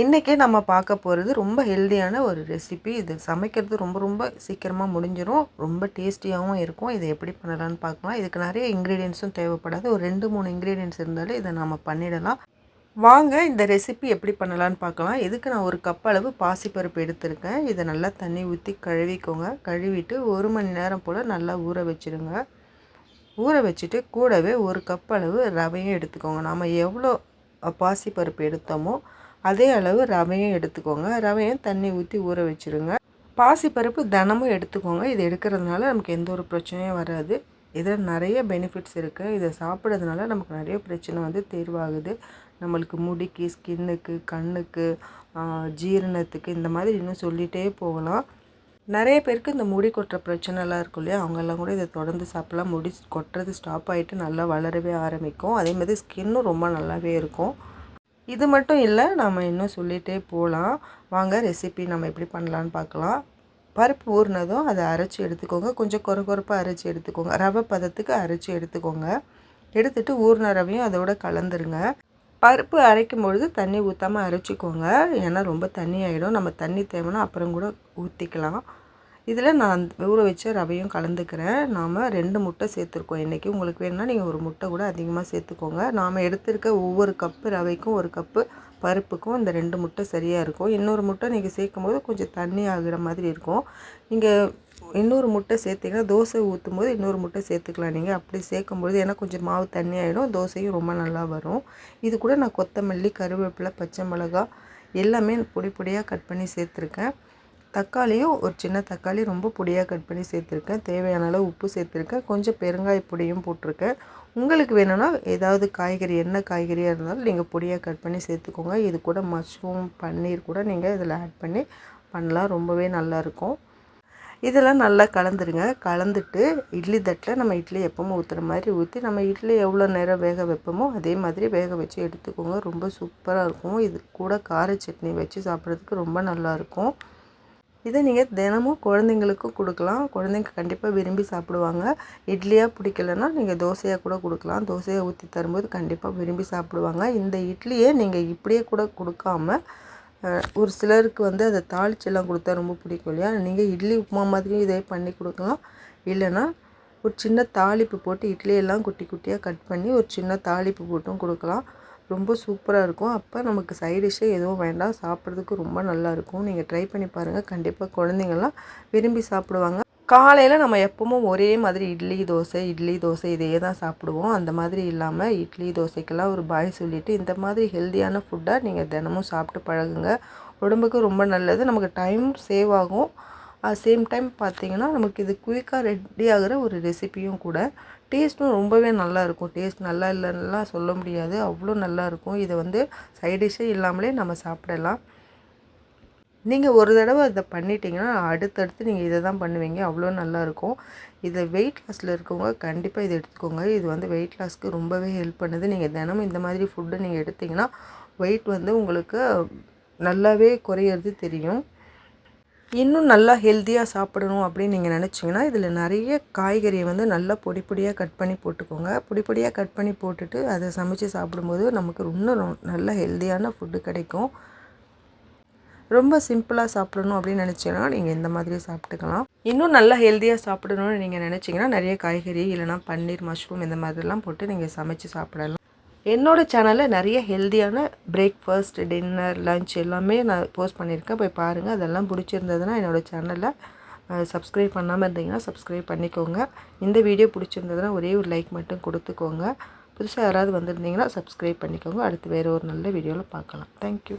இன்றைக்கே நம்ம பார்க்க போகிறது ரொம்ப ஹெல்த்தியான ஒரு ரெசிபி இது சமைக்கிறது ரொம்ப ரொம்ப சீக்கிரமாக முடிஞ்சிடும் ரொம்ப டேஸ்டியாகவும் இருக்கும். இதை எப்படி பண்ணலான்னு பார்க்கலாம். இதுக்கு நிறைய இன்க்ரீடியன்ஸும் தேவைப்படாது. ஒரு ரெண்டு மூணு இன்க்ரீடியன்ஸ் இருந்தாலும் இதை நம்ம பண்ணிடலாம். வாங்க இந்த ரெசிபி எப்படி பண்ணலான்னு பார்க்கலாம். இதுக்கு நான் ஒரு கப் அளவு பாசிப்பருப்பு எடுத்திருக்கேன். இதை நல்லா தண்ணி ஊற்றி கழுவிக்கோங்க. கழுவிட்டு ஒரு மணி நேரம் போல் நல்லா ஊற வச்சுருங்க. ஊற வச்சுட்டு கூடவே ஒரு கப் அளவு ரவையும் எடுத்துக்கோங்க. நாம் எவ்வளோ பாசிப்பருப்பு எடுத்தோமோ அதே அளவு ரவையும் எடுத்துக்கோங்க. ரவையும் தண்ணி ஊற்றி ஊற வச்சுருங்க. பாசிப்பருப்பு தினமும் எடுத்துக்கோங்க. இது எடுக்கிறதுனால நமக்கு எந்த ஒரு பிரச்சனையும் வராது. இதில் நிறைய பெனிஃபிட்ஸ் இருக்குது இதை சாப்பிட்றதுனால நமக்கு நிறைய பிரச்சனை வந்து தேர்வாகுது. நம்மளுக்கு முடிக்கு ஸ்கின்னுக்கு கண்ணுக்கு ஜீரணத்துக்கு இந்த மாதிரி இன்னும் சொல்லிகிட்டே போகலாம். நிறைய பேருக்கு இந்த முடி கொட்டுற பிரச்சனைலாம் இருக்கும் இல்லையா? அவங்கெல்லாம் கூட இதை தொடர்ந்து சாப்பிட்லாம். முடி கொட்டுறது ஸ்டாப் ஆகிட்டு நல்லா வளரவே ஆரம்பிக்கும். அதே மாதிரி ஸ்கின்னும் ரொம்ப நல்லாவே இருக்கும். இது மட்டும் இல்லை நம்ம இன்னும் சொல்லிகிட்டே போகலாம் வாங்க ரெசிபி நம்ம எப்படி பண்ணலான்னு பார்க்கலாம். பருப்பு ஊறினதும் அதை அரைச்சி எடுத்துக்கோங்க. கொஞ்சம் குறை குறைப்பாக அரைச்சி எடுத்துக்கோங்க. ரவை பதத்துக்கு அரைச்சி எடுத்துக்கோங்க. எடுத்துகிட்டு ஊறின ரவையும் அதோட கலந்துருங்க. பருப்பு அரைக்கும் பொழுது தண்ணி ஊற்றாமல் அரைச்சிக்கோங்க. ஏன்னா ரொம்ப தண்ணி ஆகிடும் நம்ம தண்ணி தேவைன்னா அப்புறம் கூட ஊற்றிக்கலாம் இதில் நான் ஊற வச்ச ரவையும் கலந்துக்கிறேன். நாம் ரெண்டு முட்டை சேர்த்துருக்கோம். இன்றைக்கி உங்களுக்கு வேணும்னா நீங்கள் ஒரு முட்டை கூட அதிகமாக சேர்த்துக்கோங்க. நாம் எடுத்திருக்க ஒவ்வொரு கப்பு ரவைக்கும் ஒரு கப்பு பருப்புக்கும் இந்த ரெண்டு முட்டை சரியாக இருக்கும். இன்னொரு முட்டை நீங்கள் சேர்க்கும் போது கொஞ்சம் தண்ணி ஆகிற மாதிரி இருக்கும். நீங்கள் இன்னொரு முட்டை சேர்த்திங்கன்னா தோசை ஊற்றும் போது இன்னொரு முட்டை சேர்த்துக்கலாம். நீங்கள் அப்படி சேர்க்கும்போது ஏன்னா கொஞ்சம் மாவு தண்ணி ஆகிடும் தோசையும் ரொம்ப நல்லா வரும். இது கூட நான் கொத்தமல்லி கருவேப்பிலை பச்சை மிளகா எல்லாமே பொடி பொடியாக கட் பண்ணி சேர்த்துருக்கேன். தக்காளியும் ஒரு சின்ன தக்காளி ரொம்ப பொடியாக கட் பண்ணி சேர்த்துருக்கேன். தேவையான அளவு உப்பு சேர்த்துருக்கேன். கொஞ்சம் பெருங்காய பொடியும் போட்டிருக்கேன். உங்களுக்கு வேணும்னா ஏதாவது காய்கறி என்ன காய்கறியாக இருந்தாலும் நீங்கள் பொடியாக கட் பண்ணி சேர்த்துக்கோங்க. இது கூட மஷ்ரூம் பன்னீர் கூட நீங்கள் இதில் ஆட் பண்ணி பண்ணலாம். ரொம்பவே நல்லாயிருக்கும் இதெல்லாம் நல்லா கலந்துருங்க. கலந்துட்டு இட்லி தட்டில் நம்ம இட்லி எப்பவும் ஊற்றுற மாதிரி ஊற்றி நம்ம இட்லி எவ்வளோ நேரம் வேக வைப்போமோ அதே மாதிரி வேக வச்சு எடுத்துக்கோங்க. ரொம்ப சூப்பராக இருக்கும். இது கூட கார சட்னி வச்சு சாப்பிட்றதுக்கு ரொம்ப நல்லாயிருக்கும் இதை நீங்கள் தினமும் குழந்தைங்களுக்கும் கொடுக்கலாம். குழந்தைங்க கண்டிப்பாக விரும்பி சாப்பிடுவாங்க. இட்லியாக பிடிக்கலன்னா நீங்கள் தோசையாக கூட கொடுக்கலாம். தோசையாக ஊற்றி தரும்போது கண்டிப்பாக விரும்பி சாப்பிடுவாங்க. இந்த இட்லியை நீங்கள் இப்படியே கூட கொடுக்காம ஒரு சிலருக்கு வந்து அதை தாளிச்செல்லாம் கொடுத்தா ரொம்ப பிடிக்கும் இல்லையா? நீங்கள் இட்லி உப்புமா மாதிரியும் இதே பண்ணி கொடுக்கலாம். இல்லைன்னா ஒரு சின்ன தாளிப்பு போட்டு இட்லியெல்லாம் குட்டி குட்டியாக கட் பண்ணி ஒரு சின்ன தாளிப்பு போட்டும் கொடுக்கலாம். ரொம்ப சூப்பராக இருக்கும். அப்போ நமக்கு சைட் டிஷ்ஷே எதுவும் வேண்டாம். சாப்பிட்றதுக்கு ரொம்ப நல்லாயிருக்கும் நீங்கள் ட்ரை பண்ணி பாருங்கள் கண்டிப்பாக குழந்தைங்கள்லாம் விரும்பி சாப்பிடுவாங்க. காலையில் நம்ம எப்பவும் ஒரே மாதிரி இட்லி தோசை இட்லி தோசை இதையே தான் சாப்பிடுவோம். அந்த மாதிரி இல்லாமல் இட்லி தோசைக்கெல்லாம் ஒரு பாய் சொல்லிவிட்டு இந்த மாதிரி ஹெல்த்தியான ஃபுட்டாக நீங்கள் தினமும் சாப்பிட்டு பழகுங்க. உடம்புக்கு ரொம்ப நல்லது. நமக்கு டைம் சேவ் ஆகும். சேம் டைம் பார்த்திங்கன்னா நமக்கு இது குயிக்காக ரெடி ஆகிற ஒரு ரெசிப்பியும் கூட டேஸ்ட்டும் ரொம்பவே நல்லா இருக்கும் டேஸ்ட் நல்லா இல்லைன்னா சொல்ல முடியாது. அவ்வளோ நல்லா இருக்கும் இதை வந்து சைடிஷ்ஷே இல்லாமலே நம்ம சாப்பிடலாம். நீங்கள் ஒரு தடவை அதை பண்ணிட்டீங்கன்னா அடுத்தடுத்து நீங்கள் இதை தான் பண்ணுவீங்க. அவ்வளோ நல்லாயிருக்கும். இதை வெயிட் லாஸில் இருக்கவங்க கண்டிப்பாக இதை எடுத்துக்கோங்க. இது வந்து வெயிட் லாஸ்க்கு ரொம்பவே ஹெல்ப் பண்ணுது. நீங்கள் தினமும் இந்த மாதிரி ஃபுட்டு நீங்கள் எடுத்திங்கன்னா வெயிட் வந்து உங்களுக்கு நல்லாவே குறையிறது தெரியும். இன்னும் நல்லா ஹெல்த்தியாக சாப்பிடணும் அப்படின்னு நீங்கள் நினச்சிங்கன்னா இதில் நிறைய காய்கறியை வந்து நல்லா பொடி பொடியாக கட் பண்ணி போட்டுக்கோங்க. பொடி பொடியாக கட் பண்ணி போட்டுட்டு அதை சமைச்சு சாப்பிடும்போது நமக்கு இன்னும் நல்ல ஹெல்த்தியான ஃபுட்டு கிடைக்கும். ரொம்ப சிம்பிளாக சாப்பிடணும் அப்படின்னு நினச்சிங்கன்னா நீங்கள் இந்த மாதிரி சாப்பிட்டுக்கலாம். இன்னும் நல்லா ஹெல்த்தியாக சாப்பிடணும்னு நீங்கள் நினச்சிங்கன்னா நிறைய காய்கறி இல்லைனா பன்னீர் மஷ்ரூம் இந்த மாதிரிலாம் போட்டு நீங்கள் சமைச்சு சாப்பிடலாம். என்னோடய சேனலில் நிறைய ஹெல்த்தியான பிரேக்ஃபாஸ்ட் டின்னர் லன்ச் எல்லாமே நான் போஸ்ட் பண்ணியிருக்கேன். போய் பாருங்கள் அதெல்லாம் பிடிச்சிருந்ததுன்னா என்னோடய சேனலில் சப்ஸ்கிரைப் பண்ணாமல் இருந்தீங்கன்னா சப்ஸ்கிரைப் பண்ணிக்கோங்க. இந்த வீடியோ பிடிச்சிருந்ததுன்னா ஒரே ஒரு லைக் மட்டும் கொடுத்துக்கோங்க. புதுசாக யாராவது வந்திருந்தீங்கன்னா சப்ஸ்கிரைப் பண்ணிக்கோங்க. அடுத்து வேறு ஒரு நல்ல வீடியோவில் பார்க்கலாம். தேங்க்யூ